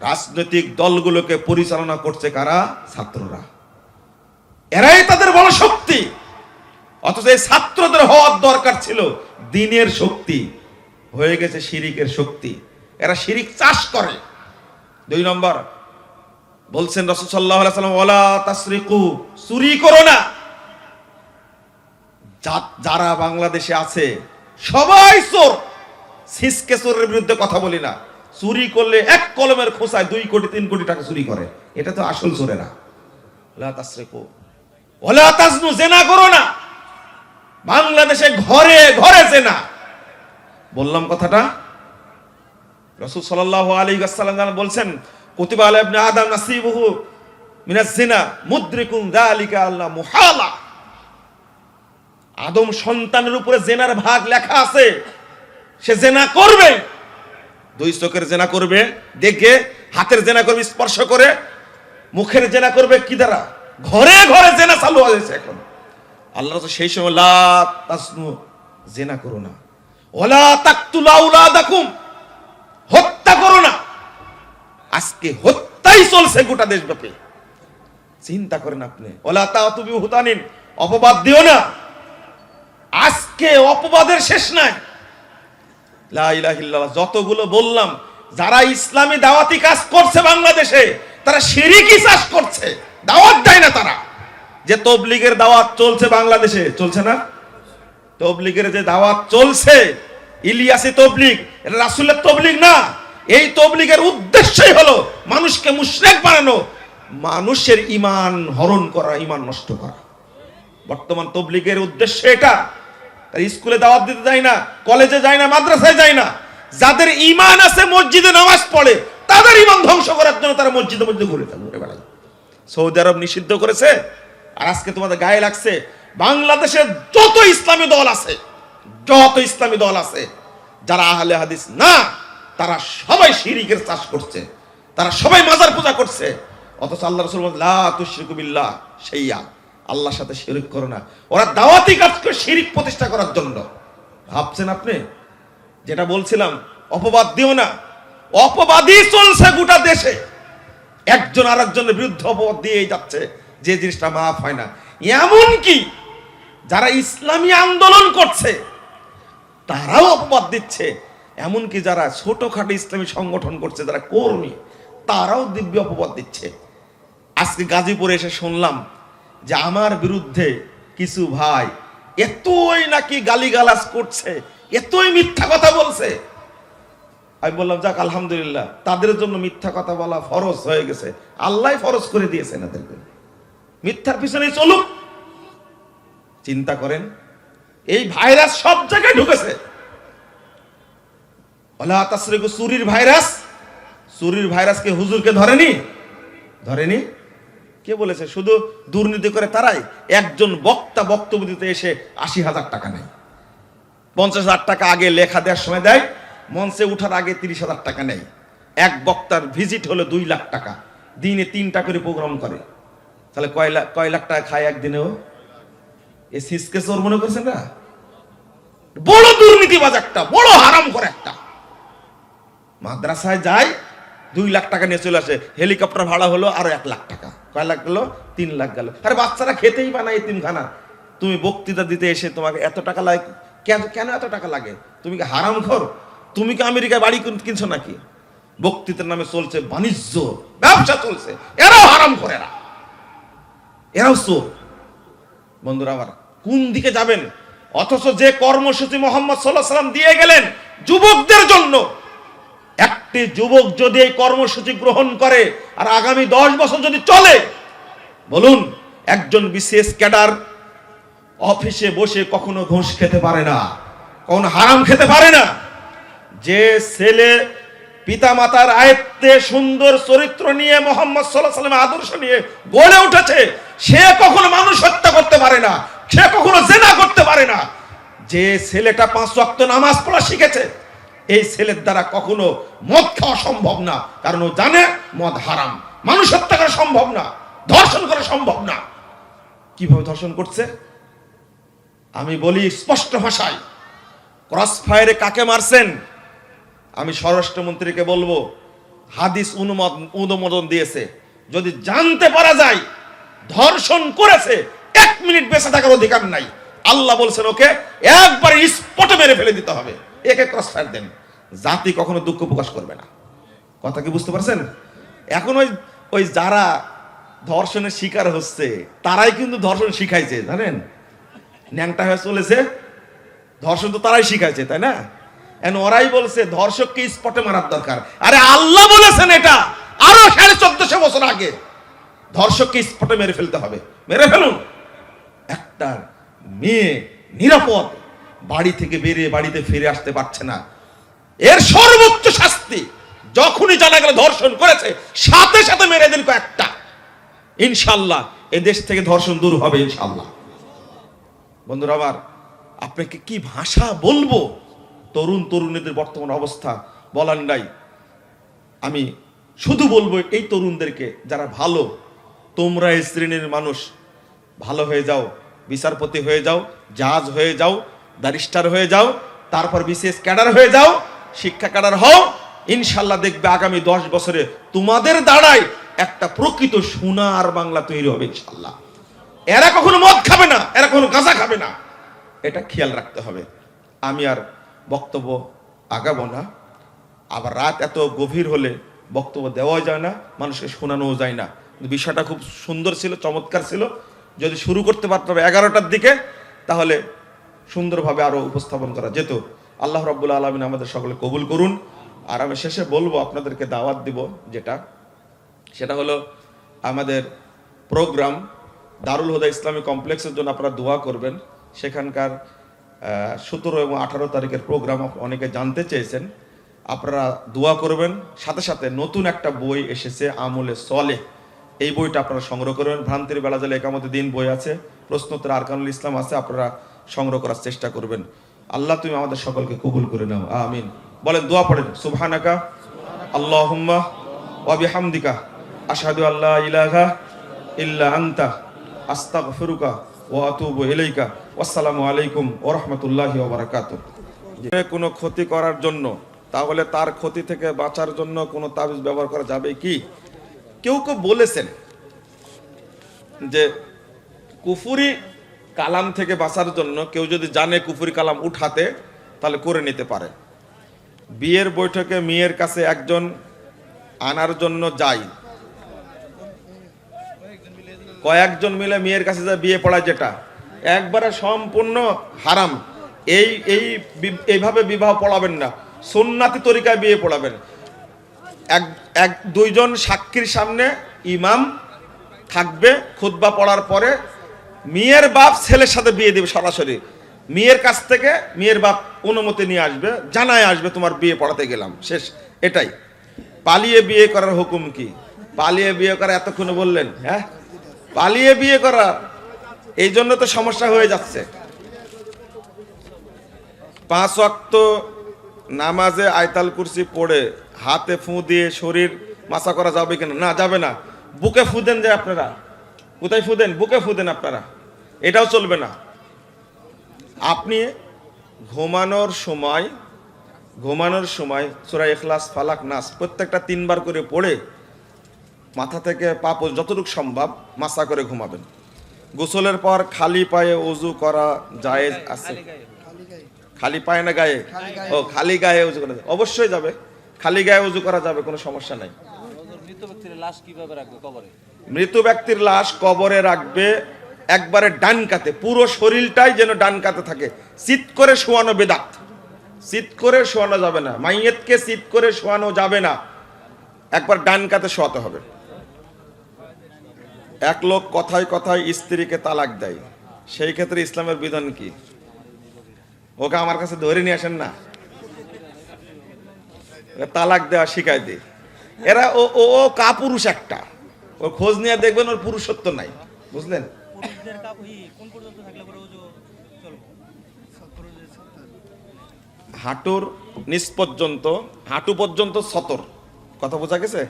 রাজনৈতিক দলগুলোকে পরিচালনা করছে কারা? ছাত্ররা। এরাই তাদের বড় শক্তি। অথচ এই ছাত্রদের হওয়ার দরকার ছিল দিনের শক্তি। হয়ে গেছে শিরিকের শক্তি। এরা শিরিক চাষ করে। দুই নম্বর, বলছেন রসুল সাল্লাহ চুরি করো না। যারা বাংলাদেশে আছে, সবাই চোর। সিসকে চোরের বিরুদ্ধে কথা বলি না। চুরি করলে এক কলমের খোসায় দুই কোটি, তিন কোটি টাকা চুরি করে। এটা তো আসল চোরেরা না। বাংলাদেশে ঘরে ঘরে জেনা। বললাম কথাটা? রসুল আলী বলছেন আদম নাসিবুহু মিনাজ মুদ্রিকুন যালিকা আল্লাহ মুহালা। আদম সন্তানের উপরে জেনার ভাগ লেখা আছে। সে জেনা করবে। দুই চোখের জেনা করবে, দেখে হাতের জেনা করবে, স্পর্শ করে, মুখের জেনা করবে কি দ্বারা? ঘরে ঘরে জেনা চালু হয়েছে এখন। আল্লাহ তো সেই সময় লা তাসনু জেনা করো না। ওলা তাকতুলা উলাদাকুম হত্যা করো না। আজকে হত্যাই চলছে গোটা দেশব্যাপী। চিন্তা করেন আপনি। ওলা তা তুমি হুতানিন, অপবাদ দিও না। আজকে অপবাদের শেষ নাই। যতগুলো বললাম, যারা ইসলামী দাওয়াতি কাজ করছে বাংলাদেশে, তারা শিরিকি চাষ করছে, দাওয়াত দেয় না তারা। যে তবলিগের দাওয়াত চলছে বাংলাদেশে, চলছে না? তবলিগের যে দাওয়াত চলছে, ইলিয়াসি তবলিগ রাসুলের তবলিগ না। এই তবলিগের উদ্দেশ্যই হলো মানুষকে মুশরেক বানানো, মানুষের ইমান হরণ করা ইমান নষ্ট করা। বর্তমান তবলিগের উদ্দেশ্য এটা। তার স্কুলে দাওয়াত দিতে যায় না, কলেজে যায় না, মাদ্রাসায় যায় না। যাদের ইমান আছে, মসজিদে নামাজ পড়ে, তাদের ইমান ধ্বংস করার জন্য তারা মসজিদে মধ্যে ঘুরে ঘুরে বেড়ায়। সৌদি আরব নিষিদ্ধ করেছে, আর আজকে তোমাদের গায়ে লাগছে, বাংলাদেশের যত ইসলামী দল আছে, যত ইসলামী দল আছে, যারা আহলে হাদিস না, তারা সবাই শিরিকের চাষ করছে, তারা সবাই মাজার পূজা করছে, অথচ আল্লাহ রসুল লা তুশরিকু বিল্লাহ সেইয়া আল্লাহর সাথে শিরিক করো না। ওরা দাওয়াতি কাজ করে শিরিক প্রতিষ্ঠা করার জন্য। ভাবছেন আপনি? যেটা বলছিলাম, অপবাদ দিও না। অপবাদই চলছে গোটা দেশে। একজন আর একজনের বিরুদ্ধে অপবাদ দিয়েই যাচ্ছে, যে জিনিসটা মাফ হয় না। এমন কি যারা ইসলামী আন্দোলন করছে, তারাও অপবাদ দিচ্ছে। এমনকি যারা ছোটখাটো ইসলামী সংগঠন করছে, যারা কর্মী, তারাও দিব্য অপবাদ দিচ্ছে। আজকে গাজীপুরে এসে শুনলাম যে আমার বিরুদ্ধে কিছু ভাই এতই নাকি গালিগালাজ করছে, এতই মিথ্যা কথা বলছে। আমি বললাম, যাক, আলহামদুলিল্লাহ, তাদের জন্য মিথ্যা কথা বলা ফরজ হয়ে গেছে। আল্লাহ ফরজ করে দিয়েছেন এদেরকে। মিথ্যার পিছনে চলুক চিন্তা করেন, এই ভাইরাস সব জায়গায় ঢুকেছে। চুরির ভাইরাস চুরির ভাইরাসকে হুজুরকে ধরেনি? ধরেনি? কে বলেছে? শুধু দুর্নীতি করে তারাই? একজন বক্তা বক্তব্য দিতে এসে আশি হাজার টাকা নেয়। পঞ্চাশ হাজার টাকা আগে লেখা দেওয়ার সময় দেয়, মঞ্চে উঠার আগে তিরিশ হাজার টাকা নেয়। এক বক্তার ভিজিট হলো দুই লাখ টাকা। দিনে তিনটা করে প্রোগ্রাম করে। তাহলে কয় লাখ কয় লাখ টাকা খায় একদিনেও এ সিসকে চোর মনে করছেন না? বড় দুর্নীতিবাজ একটা, বড় হারাম করে একটা। মাদ্রাসায় যায়, দুই লাখ টাকা নিয়ে চলে আসে। হেলিকপ্টার ভাড়া হলো আরও এক লাখ টাকা। কয় লাখ গেল? তিন লাখ গেল। আরে বাচ্চারা খেতেই পায় না এতিমখানা তুমি বক্তৃতা দিতে এসে তোমাকে এত টাকা লাগে, কেন কেন এত টাকা লাগে? তুমি কি হারাম খর তুমি কি আমেরিকায় বাড়ি কিনছো নাকি? বক্তৃতার নামে চলছে বাণিজ্য, ব্যবসা চলছে। এরাও হারাম করে এরা। এরাও চোর। বন্ধুরা আমার, কোন দিকে যাবেন? অথচ যে কর্মসূচি মোহাম্মদ সাল্লাহ সাল্লাম দিয়ে গেলেন, যুবকদের জন্য একটি যুবক যদি এই কর্মসূচি গ্রহণ করে আর আগামী দশ বছর যদি চলে, বলুন, একজন বিশেষ ক্যাডার অফিসে বসে কখনো ঘুষ খেতে পারে না, কখনো হারাম খেতে পারে না। যে ছেলে পিতামাতার আয়ত্তে সুন্দর চরিত্র নিয়ে মোহাম্মদ সাল্লাহ সাল্লামের আদর্শ নিয়ে গড়ে উঠেছে, সে কখনো মানুষ হত্যা করতে পারে না, সে কখনো জেনা করতে পারে না। যে ছেলেটা পাঁচ ওয়াক্ত নামাজ পড়া শিখেছে এই ছেলের দ্বারা কখনো মদ খাওয়া সম্ভব না। কারণ ও জানে মদ হারাম। মানুষ হত্যা করা সম্ভব না। ধর্ষণ করা সম্ভব না। কীভাবে ধর্ষণ করছে? আমি বলি স্পষ্ট ভাষায়। ক্রস ফায়ারে কাকে মারছেন? আমি স্বরাষ্ট্রমন্ত্রীকে বলব, হাদিস অনুমোদন অনুমোদন দিয়েছে। যদি জানতে পারা যায়, ধর্ষণ করেছে, এক মিনিট বেঁচে থাকার অধিকার নাই। আল্লাহ বলছেন ওকে, একবার স্পটে মেরে ফেলে দিতে হবে। একে ক্রস ফায়ার দেন। জাতি কখনো দুঃখ প্রকাশ করবে না। কথা কি বুঝতে পারছেন? এখন ওই ওই যারা ধর্ষণের শিকার হচ্ছে, তারাই কিন্তু ধর্ষণ শিখাইছে, জানেন? ন্যাংটা হয়ে চলেছে, ধর্ষণ তো তারাই শিখাইছে, তাই না? এখন ওরাই বলছে, ধর্ষককে স্পটে মারার দরকার। আরে আল্লাহ বলেছেন এটা, আরও সাড়ে চোদ্দশো বছর আগে। ধর্ষককে স্পটে মেরে ফেলতে হবে। মেরে ফেলুন। একটা মেয়ে নিরাপদ বাড়ি থেকে বেরিয়ে বাড়িতে ফিরে আসতে পারছে না। এর সর্বোচ্চ শাস্তি যখনই জানা গেল ধর্ষণ করেছে, সাথে সাথে মেরে দিন কয়েকটা। ইনশাল্লাহ এ দেশ থেকে ধর্ষণ দূর হবে ইনশাল্লাহ বন্ধুরা, আবার আপনাকে কি ভাষা বলব? তরুণ তরুণীদের বর্তমান অবস্থা বলার নাই। আমি শুধু বলব এই তরুণদেরকে, যারা ভালো, তোমরা এই শ্রেণির মানুষ, ভালো হয়ে যাও, বিচারপতি হয়ে যাও, জাজ হয়ে যাও, ব্যারিস্টার হয়ে যাও, তারপর বিশেষ ক্যাডার হয়ে যাও শিক্ষা ক্যাডার হও। ইনশাল্লাহ দেখবে আগামী দশ বছরে তোমাদের দ্বারাই একটা প্রকৃত সোনার বাংলা তৈরি হবে ইনশাল্লাহ এরা কখনো মদ খাবে না, এরা কখনো গাঁজা খাবে না। এটা খেয়াল রাখতে হবে। আমি আর বক্তব্য আগাবো না। আবার রাত এত গভীর হলে বক্তব্য দেওয়া যায় না মানুষকে শোনানোও যায় না। বিষয়টা খুব সুন্দর ছিল, চমৎকার ছিল। যদি শুরু করতে পারতাম এগারোটার দিকে, তাহলে সুন্দরভাবে আরও উপস্থাপন করা যেত। আল্লাহ রব্বুল আলমিন আমাদের সকলে কবুল করুন। আর আমি শেষে বলব, আপনাদেরকে দাওয়াত দিব যেটা। সেটা হলো আমাদের প্রোগ্রাম দারুল হুদা ইসলামী কমপ্লেক্সের জন্য আপনারা দোয়া করবেন। সেখানকার সতেরো এবং আঠারো তারিখের প্রোগ্রাম অনেকে জানতে চেয়েছেন। আপনারা দোয়া করবেন। সাথে সাথে নতুন একটা বই এসেছে, আমলে সলে। এই বইটা আপনারা সংগ্রহ করবেন। ভ্রান্তির বেলা জালে একামতে দিন বই আছে। প্রশ্নোত্তর আরকানুল ইসলাম আছে, আপনারা সংগ্রহ করার চেষ্টা করবেন। আল্লাহ, তুমি আমাদের সকলকে কবুল করে নাও। আমিন। বলেন দোয়া পড়েন। সুবহানাকা, আল্লাহুম্মা ওয়া বিহামদিকা, আশহাদু আল্লা ইলাহা ইল্লা আনতা, আস্তাগফিরুকা ওয়া আতুবু ইলাইকা। আসসালামু আলাইকুম ওয়া রাহমাতুল্লাহি ওয়া বারাকাতুহু। কোনো ক্ষতি করার জন্য, তাহলে তার ক্ষতি থেকে বাঁচার জন্য কোনো তাবিজ ব্যবহার করা যাবে কি? কেউ কেউ বলেছেন যে কুফুরি কালাম থেকে বাঁচার জন্য কেউ যদি জানে কুফুরি কালাম উঠাতে, তাহলে করে নিতে পারে। বিয়ের বৈঠকে মেয়ের কাছে একজন আনার জন্য যাই। কয়েকজন মিলে মেয়ের কাছে যা বিয়ে পড়ায় যেটা। একবারে সম্পূর্ণ হারাম। এই এই এইভাবে বিবাহ পড়াবেন না। সুন্নাতি তরিকায় বিয়ে পড়াবেন। এক এক, দুইজন সাক্ষীর সামনে ইমাম থাকবে, খুতবা পড়ার পরে মেয়ের বাপ ছেলের সাথে বিয়ে দেবে সরাসরি। মেয়ের কাছ থেকে মেয়ের বাপ অনুমতি নিয়ে আসবে, জানায় আসবে, তোমার বিয়ে পড়াতে গেলাম। শেষ। এটাই। পালিয়ে বিয়ে করার হুকুম কি? পালিয়ে বিয়ে করা এতক্ষণে বললেন হ্যাঁ? পালিয়ে বিয়ে করা, এই জন্য তো সমস্যা হয়ে যাচ্ছে। পাঁচ ওয়াক্ত নামাজে আয়তাল কুরসি পড়ে হাতে ফু দিয়ে শরীর মাসা করা যাবে কিনা? না, যাবে না। বুকে ফু দেন যে আপনারা। কোথায় ফুদেন? বুকে ফু দেন আপনারা। এটাও চলবে না। আপনি ঘুমানোর সময় ঘুমানোর সময় সুরা এখলাস ফালাক, নাস প্রত্যেকটা তিনবার করে পড়ে মাথা থেকে পা যতটুকু সম্ভব মাসা করে ঘুমাবেন। গোসলের পর খালি পায়ে উজু করা জায়েজ আছে। খালি পায়ে না গায়ে? ও, খালি গায়ে উজু করা। অবশ্যই যাবে। খালি গায়ে উজু করা যাবে, কোনো সমস্যা নাই। মৃত ব্যক্তির লাশ কীভাবে রাখবে কবরে? মৃত ব্যক্তির লাশ কবরে রাখবে, একবারে ডান কাতে, পুরো শরীরটাই যেন ডান কাতে থাকে। শীত করে শোয়ানো বেদাত। শীত করে শোয়ানো যাবে না। মাইয়েতকে শীত করে শোয়ানো যাবে না। একবার ডান কাতে শোয়াতে হবে। এক লোক কথায় কথায় স্ত্রীকে তালাক দেয়। সেই ক্ষেত্রে ইসলামের বিধান কি? ওকে আমার কাছে ধরে নিয়ে আসেন না। তালাক দেওয়া শিখাই দিই এরা ও ও কাপুরুষ একটা। ওর খোঁজ নিয়ে দেখবেন ওর পুরুষত্ব নাই। বুঝলেন? হাঁটুর নিচ পর্যন্ত হাঁটু পর্যন্ত সতর। কথা বোঝা গেছে?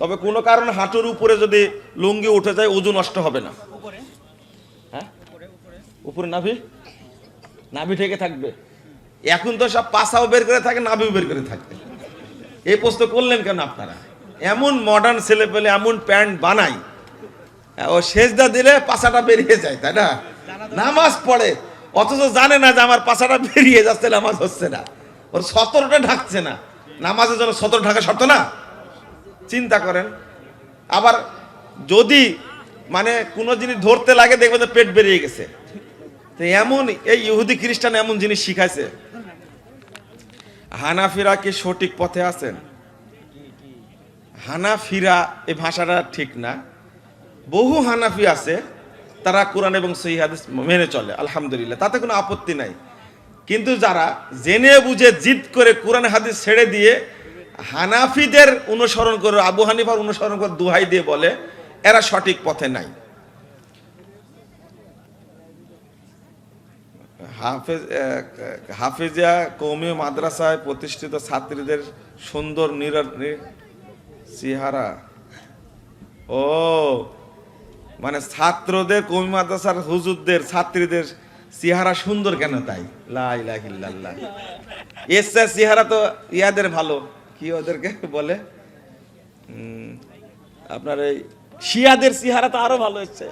তবে কোনো কারণে হাঁটুর উপরে যদি লুঙ্গি উঠে যায় ওজন নষ্ট হবে না। উপরে? হ্যাঁ? উপরে উপরে। উপরে নাভি? নাভি থেকে থাকবে। এখন তো সব পাশাও বের করে থাকে নাভিও বের করে থাকবে এই প্রশ্ন করলেন কেন আপনারা? এমন মডার্ন ছেলে পেলে এমন প্যান্ট বানাই। ও সেজদা দিলে পাছাটা বেরিয়ে যায়, তাই না? নামাজ পড়ে, অথচ জানে না যে আমার পাছাটা বেরিয়ে যাচ্ছে, নামাজ হচ্ছে না। ওর সতরটা ঢাকছে না। নামাজের জন্য সতর ঢাকা শর্ত না? চিন্তা করেন। আবার যদি মানে কোনো জিনিস ধরতে লাগে, দেখবেন যে পেট বেরিয়ে গেছে। তো এমন, এই ইহুদি খ্রিস্টান এমন জিনিস শিখাইছে। হানাফিরা কি সঠিক পথে আছেন? হানাফিরা এই ভাষাটা ঠিক না। বহু হানাফি আছে তারা কোরআন এবং সহি হাদিস মেনে চলে আলহামদুলিল্লাহ তাতে কোনো আপত্তি নাই। কিন্তু যারা জেনে বুঝে জিদ করে কোরআন হাদিস ছেড়ে দিয়ে হানাফিদের অনুসরণ করে আবু হানিফার অনুসরণ করে দুহাই দিয়ে বলে এরা সঠিক পথে নাই। হাফেজ আহ, হাফেজা কৌমি মাদ্রাসায় প্রতিষ্ঠিত ছাত্রীদের সুন্দর নির- চেহারা। ও মানে ছাত্রদের কমি মাদ্রাসার হুজুরদের, ছাত্রীদের চেহারা সুন্দর কেন তাই? লাই লাহিল্লাহ এসে চেহারা তো ইয়াদের ভালো, কি ওদেরকে বলে? আপনার এই শিয়াদের চেহারা তো আরও ভালো হচ্ছে।